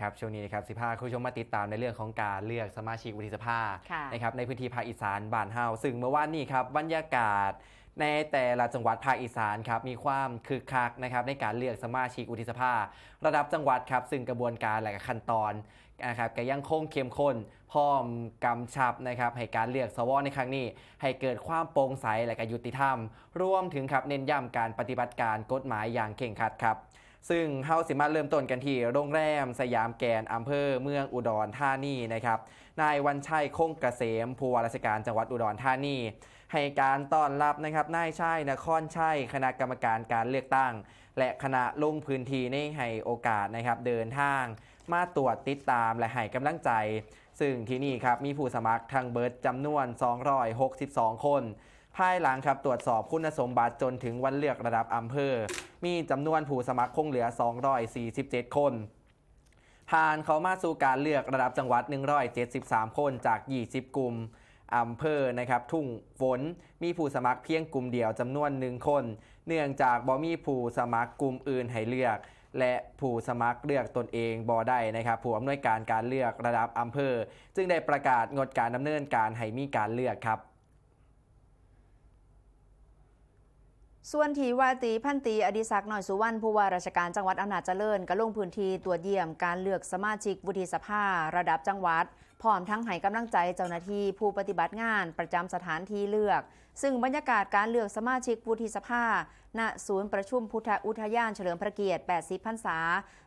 ครับช่วงนี้นะครับสิพาคุณผู้ชมมาติดตามในเรื่องของการเลือกสมาชิกวุฒิสภาค่ะนะครับในพื้นที่ภาคอีสานบ้านเฮาซึ่งเมื่อวานนี้ครับบรรยากาศในแต่ละจังหวัดภาคอีสานครับมีความคึกคักนะครับในการเลือกสมาชิกวุฒิสภา ระดับจังหวัดครับซึ่งกระบวนการและก็ขั้นตอนนะครับก็ยังคงเข้มข้นพร้อมกำชับนะครับให้การเลือกสวในครั้งนี้ ให้เกิดความโปร่งใสและก็ยุติธรรม รวมถึงครับเน้นย้ำการปฏิบัติการกฎหมายอย่างเข่งครัดครับ ซึ่งเฮาสิมาเริ่มต้นกันที่โรงแรมสยามแกนอำเภอเมืองอุดรธานีนะครับนายวันชัยคงเกษมผู้ว่าราชการจังหวัดอุดรธานีให้การต้อนรับนะครับนายชัยนครชัยคณะกรรมการการเลือกตั้ง และคณะลงพื้นที่ในให้โอกาสนะครับเดินทาง มาตรวจติดตามและให้กำลังใจ ซึ่งที่นี่ครับมีผู้สมัครทางเบิร์ดจำนวน 262 คน ภายหลังครับตรวจสอบคุณสมบัติจนถึงวันเลือกระดับอำเภอ มีจำนวนผู้สมัครคงเหลือ 247 คน ผ่านเข้ามาสู่การเลือกระดับจังหวัด 173 คนจาก 20 กลุ่มอำเภอนะครับทุ่งฝนมีผู้สมัครเพียงกลุ่มเดียวจำนวนหนึ่งคน เนื่องจากบ่มีผู้สมัครกลุ่มอื่นให้เลือก และผู้สมัครเลือกตนเองบ่ได้นะครับผู้อำนวยการการเลือกระดับอำเภอ จึงได้ประกาศงดการดำเนินการให้มีการเลือกครับ ส่วนทีว่าตีพันตีอดิศักดิ์หน่อยสุวรรณผู้ว่าราชการจังหวัดอำนาจเจริญก็ลงพื้นที่ตรวจเยี่ยมการเลือกสมาชิกวุฒิสภาระดับจังหวัด พร้อมทั้งให้กำลังใจเจ้าหน้าที่ผู้ปฏิบัติงานประจำสถานที่เลือก ซึ่งบรรยากาศการเลือกสมาชิกวุฒิสภาณศูนย์ประชุมพุทธอุทยานเฉลิมพระเกียรติ 80 พรรษา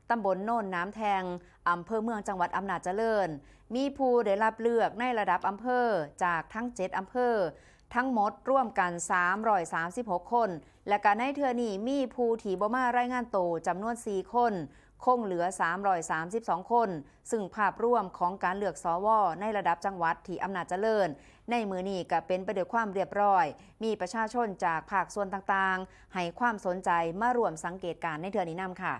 ตำบลโน่นน้ำแทง อำเภอเมืองจังหวัดอำนาจเจริญ มีผู้ได้รับเลือกในระดับอำเภอจากทั้ง 7 อำเภอ ทั้งหมดร่วมกัน 336 คน และการในเทือนี้มีผู้ถีบมารายงานโตจำนวน 4 คน คงเหลือ 332 คน ซึ่งภาพร่วมของการเลือกสวอในระดับจังหวัดที่อำนาจเจริญ ในมือนี้ก็เป็นไปด้วยความเรียบร้อย มีประชาชนจากภาคส่วนต่างๆ ให้ความสนใจมารวมสังเกตการในเทือนี้นำค่ะ